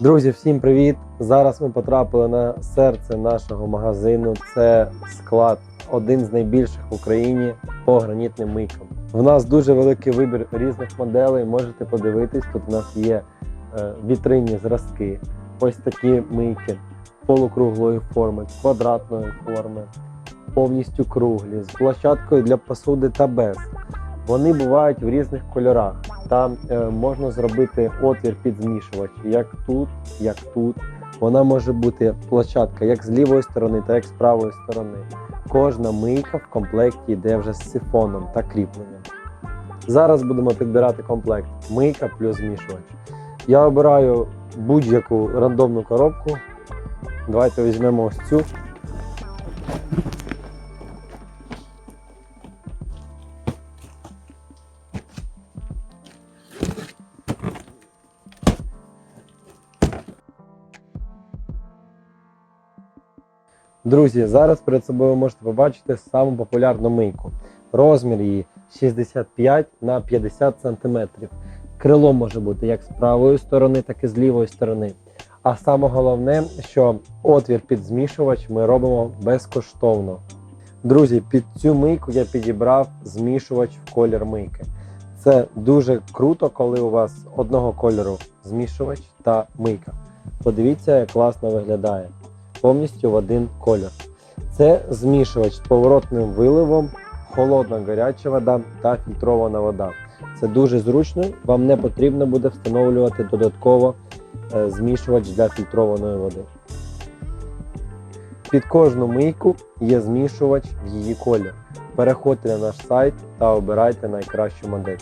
Друзі, всім привіт! Зараз ми потрапили на серце нашого магазину. Це склад, один з найбільших в Україні по гранітним мийкам. В нас дуже великий вибір різних моделей. Можете подивитись, тут у нас є е, вітринні зразки, ось такі мийки полукруглої форми, квадратної форми, повністю круглі, з площадкою для посуди та без. Вони бувають в різних кольорах. Там е, можна зробити отвір під змішувач, як тут, як тут. Вона може бути площадка як з лівої сторони, так і з правої сторони. Кожна мийка в комплекті йде вже з сифоном та кріпленням. Зараз будемо підбирати комплект мийка плюс змішувач. Я обираю будь-яку рандомну коробку. Давайте візьмемо ось цю. Друзі, зараз перед собою ви можете побачити саму популярну мийку. Розмір її 65 на 50 см. Крило може бути як з правої сторони, так і з лівої сторони. А саме головне, що отвір під змішувач ми робимо безкоштовно. Друзі, під цю мийку я підібрав змішувач в колір мийки. Це дуже круто, коли у вас одного кольору змішувач та мийка. Подивіться, як класно виглядає повністю в один колір. Це змішувач з поворотним виливом, холодна гаряча вода та фільтрована вода. Це дуже зручно, вам не потрібно буде встановлювати додатково е, змішувач для фільтрованої води. Під кожну мийку є змішувач в її колір. Переходьте на наш сайт та обирайте найкращу модель.